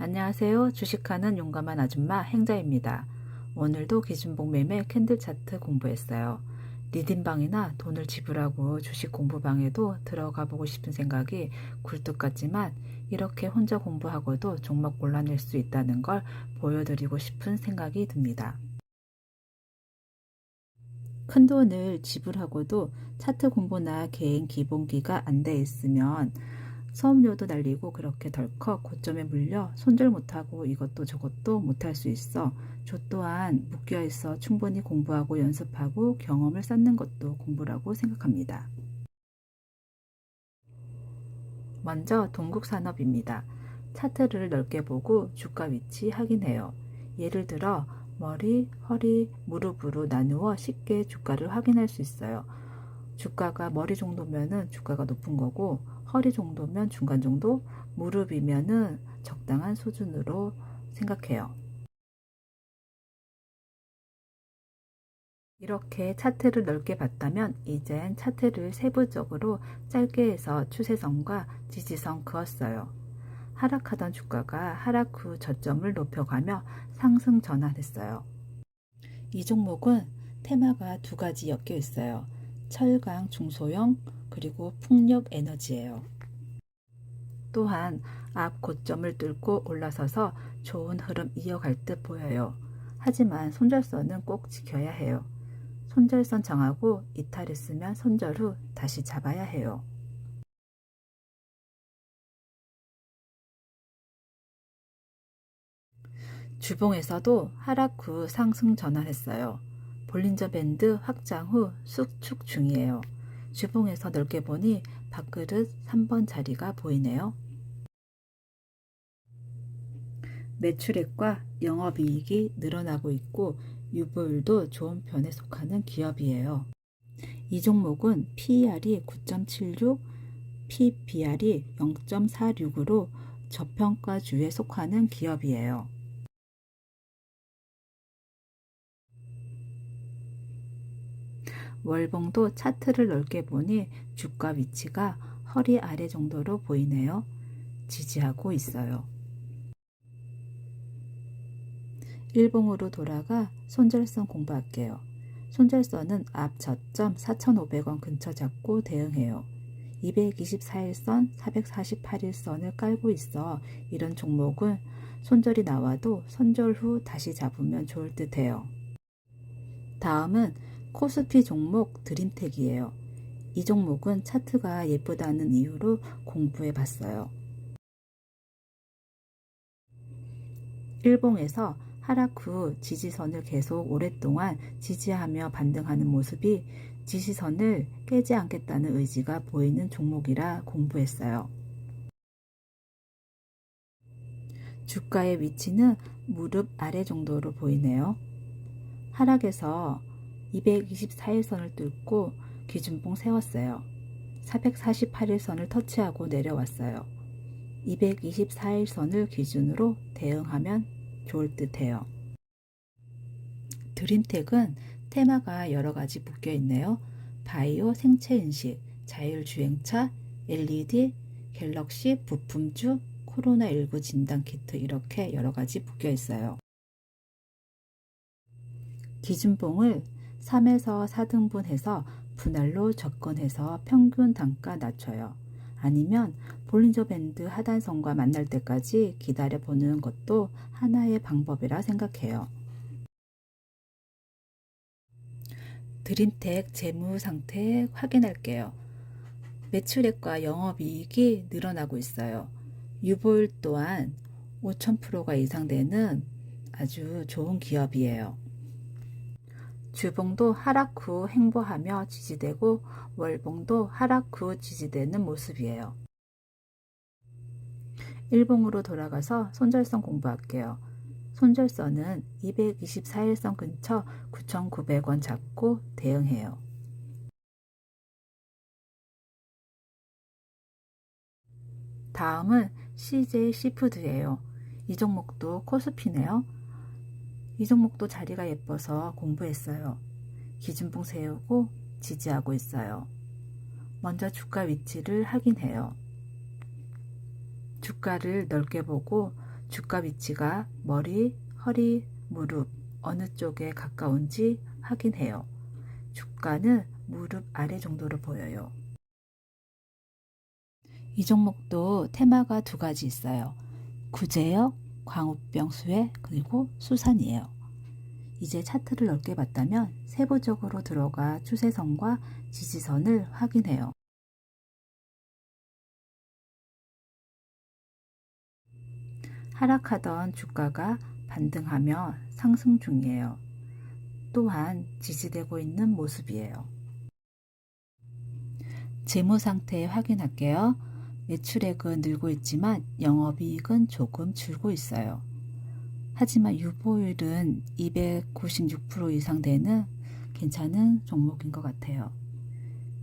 안녕하세요. 주식하는 용감한 아줌마 행자입니다. 오늘도 기준봉 매매 캔들 차트 공부했어요. 리딩방이나 돈을 지불하고 주식 공부방에도 들어가 보고 싶은 생각이 굴뚝 같지만 이렇게 혼자 공부하고도 종목 골라낼 수 있다는 걸 보여드리고 싶은 생각이 듭니다. 큰 돈을 지불하고도 차트 공부나 개인 기본기가 안 돼 있으면 수업료도 날리고 그렇게 덜컥 고점에 물려 손절 못하고 이것도 저것도 못할 수 있어. 저 또한 묶여 있어 충분히 공부하고 연습하고 경험을 쌓는 것도 공부라고 생각합니다. 먼저 동국산업입니다. 차트를 넓게 보고 주가 위치 확인해요. 예를 들어 머리, 허리, 무릎으로 나누어 쉽게 주가를 확인할 수 있어요. 주가가 머리 정도면은 주가가 높은 거고 허리 정도면 중간 정도, 무릎이면은 적당한 수준으로 생각해요. 이렇게 차트를 넓게 봤다면 이젠 차트를 세부적으로 짧게 해서 추세선과 지지선 그었어요. 하락하던 주가가 하락 후 저점을 높여가며 상승 전환했어요. 이 종목은 테마가 두 가지 엮여 있어요. 철강 중소형 그리고 풍력 에너지예요. 또한 앞 고점을 뚫고 올라서서 좋은 흐름 이어갈 듯 보여요. 하지만 손절선은 꼭 지켜야 해요. 손절선 정하고 이탈했으면 손절 후 다시 잡아야 해요. 주봉에서도 하락 후 상승 전환했어요. 볼린저 밴드 확장 후 수축 중이에요. 주봉에서 넓게 보니 밥그릇 3번 자리가 보이네요. 매출액과 영업이익이 늘어나고 있고 유보율도 좋은 편에 속하는 기업이에요. 이 종목은 PER이 9.76, PBR이 0.46으로 저평가주에 속하는 기업이에요. 월봉도 차트를 넓게 보니 주가 위치가 허리 아래 정도로 보이네요. 지지하고 있어요. 일봉으로 돌아가 손절선 공부할게요. 손절선은 앞 저점 4,500원 근처 잡고 대응해요. 224일선, 448일선을 깔고 있어 이런 종목은 손절이 나와도 손절 후 다시 잡으면 좋을 듯 해요. 다음은 코스피 종목 드림텍이에요. 이 종목은 차트가 예쁘다는 이유로 공부해 봤어요. 일봉에서 하락 후 지지선을 계속 오랫동안 지지하며 반등하는 모습이 지지선을 깨지 않겠다는 의지가 보이는 종목이라 공부했어요. 주가의 위치는 무릎 아래 정도로 보이네요. 하락에서 224일선을 뚫고 기준봉 세웠어요. 448일선을 터치하고 내려왔어요. 224일선을 기준으로 대응하면 좋을 듯 해요. 드림텍은 테마가 여러 가지 묶여 있네요. 바이오 생체 인식, 자율주행차, LED, 갤럭시 부품주, 코로나19 진단 키트 이렇게 여러 가지 묶여 있어요. 기준봉을 3에서 4등분 해서 분할로 접근해서 평균 단가 낮춰요. 아니면 볼린저 밴드 하단선과 만날 때까지 기다려 보는 것도 하나의 방법이라 생각해요. 드림텍 재무 상태 확인할게요. 매출액과 영업이익이 늘어나고 있어요. 유보율 또한 5,000%가 이상 되는 아주 좋은 기업이에요. 주봉도 하락 후 행보하며 지지되고 월봉도 하락 후 지지되는 모습이에요. 일봉으로 돌아가서 손절선 공부할게요. 손절선은 224일선 근처 9,900원 잡고 대응해요. 다음은 CJ 시푸드예요. 이 종목도 코스피네요. 이 종목도 자리가 예뻐서 공부했어요. 기준봉 세우고 지지하고 있어요. 먼저 주가 위치를 확인해요. 주가를 넓게 보고 주가 위치가 머리, 허리, 무릎 어느 쪽에 가까운지 확인해요. 주가는 무릎 아래 정도로 보여요. 이 종목도 테마가 두 가지 있어요. 구제역, 광우병 수혜, 그리고 수산이에요. 이제 차트를 넓게 봤다면 세부적으로 들어가 추세선과 지지선을 확인해요. 하락하던 주가가 반등하며 상승 중이에요. 또한 지지되고 있는 모습이에요. 재무 상태 확인할게요. 매출액은 늘고 있지만 영업이익은 조금 줄고 있어요. 하지만 유보율은 296% 이상 되는 괜찮은 종목인 것 같아요.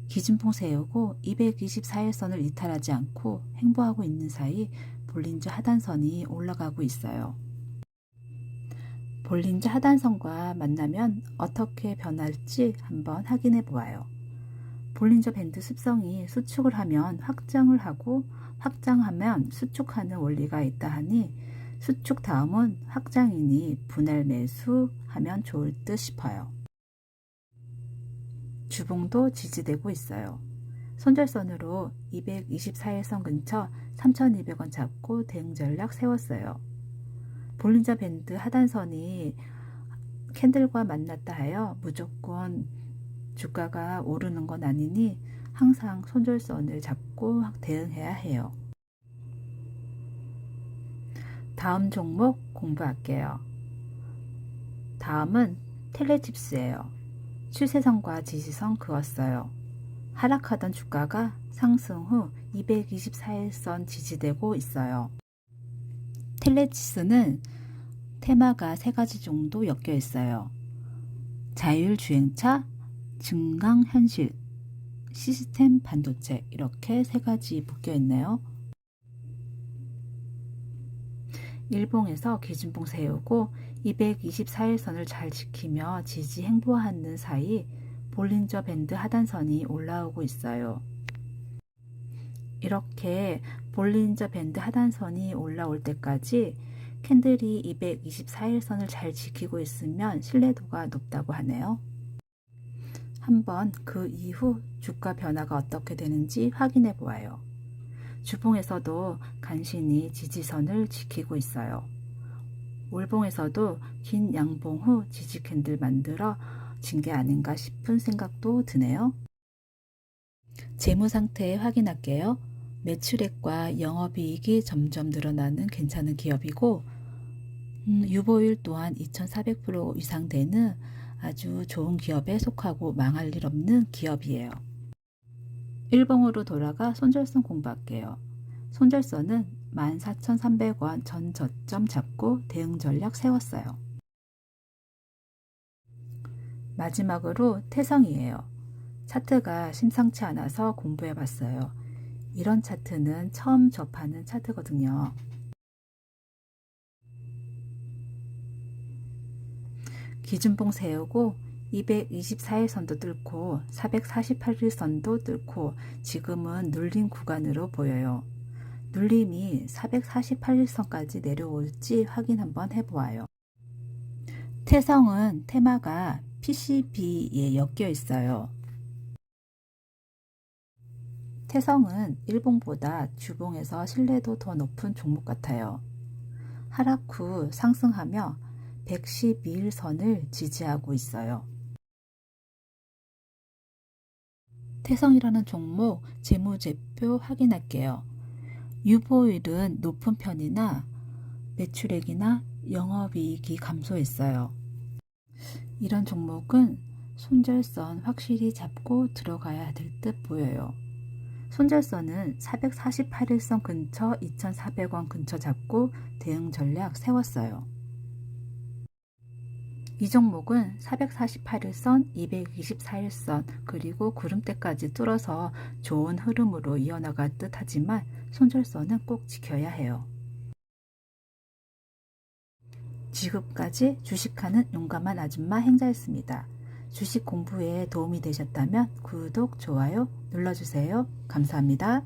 기준봉 세우고 224일선을 이탈하지 않고 행보하고 있는 사이 볼린저 하단선이 올라가고 있어요. 볼린저 하단선과 만나면 어떻게 변할지 한번 확인해 보아요. 볼린저 밴드 습성이 수축을 하면 확장을 하고 확장하면 수축하는 원리가 있다 하니 수축 다음은 확장이니 분할 매수하면 좋을 듯 싶어요. 주봉도 지지되고 있어요. 손절선으로 224일선 근처 3,200원 잡고 대응 전략 세웠어요. 볼린저 밴드 하단선이 캔들과 만났다 하여 무조건 주가가 오르는 건 아니니 항상 손절선을 잡고 대응해야 해요. 다음 종목 공부할게요. 다음은 텔레집스예요. 추세선과 지지선 그었어요. 하락하던 주가가 상승 후 224일선 지지되고 있어요. 텔레치스는 테마가 세 가지 정도 엮여 있어요. 자율주행차, 증강현실, 시스템 반도체 이렇게 세 가지 묶여 있네요. 일봉에서 기준봉 세우고 224일선을 잘 지키며 지지 행보하는 사이 볼린저 밴드 하단선이 올라오고 있어요. 이렇게 볼린저 밴드 하단선이 올라올 때까지 캔들이 224일선을 잘 지키고 있으면 신뢰도가 높다고 하네요. 한번 그 이후 주가 변화가 어떻게 되는지 확인해 보아요. 주봉에서도 간신히 지지선을 지키고 있어요. 월봉에서도 긴 양봉 후 지지 캔들 만들어 진 게 아닌가 싶은 생각도 드네요. 재무 상태 확인할게요. 매출액과 영업이익이 점점 늘어나는 괜찮은 기업이고 음, 유보율 또한 2400% 이상 되는 아주 좋은 기업에 속하고 망할 일 없는 기업이에요. 1봉으로 돌아가 손절선 공부할게요. 손절선은 14,300원 전 저점 잡고 대응 전략 세웠어요. 마지막으로 태성이에요. 차트가 심상치 않아서 공부해 봤어요. 이런 차트는 처음 접하는 차트거든요. 기준봉 세우고 224일선도 뚫고 448일선도 뚫고 지금은 눌림 구간으로 보여요. 눌림이 448일선까지 내려올지 확인 한번 해보아요. 태성은 테마가 PCB에 엮여 있어요. 태성은 일봉보다 주봉에서 신뢰도 더 높은 종목 같아요. 하락 후 상승하며 112일선을 지지하고 있어요. 태성이라는 종목 재무제표 확인할게요. 유보율은 높은 편이나 매출액이나 영업이익이 감소했어요. 이런 종목은 손절선 확실히 잡고 들어가야 될 듯 보여요. 손절선은 448일선 근처 2,400원 근처 잡고 대응 전략 세웠어요. 이 종목은 448일선, 224일선, 그리고 구름대까지 뚫어서 좋은 흐름으로 이어나갈 듯 하지만 손절선은 꼭 지켜야 해요. 지금까지 주식하는 용감한 아줌마 행자였습니다. 주식 공부에 도움이 되셨다면 구독, 좋아요 눌러주세요. 감사합니다.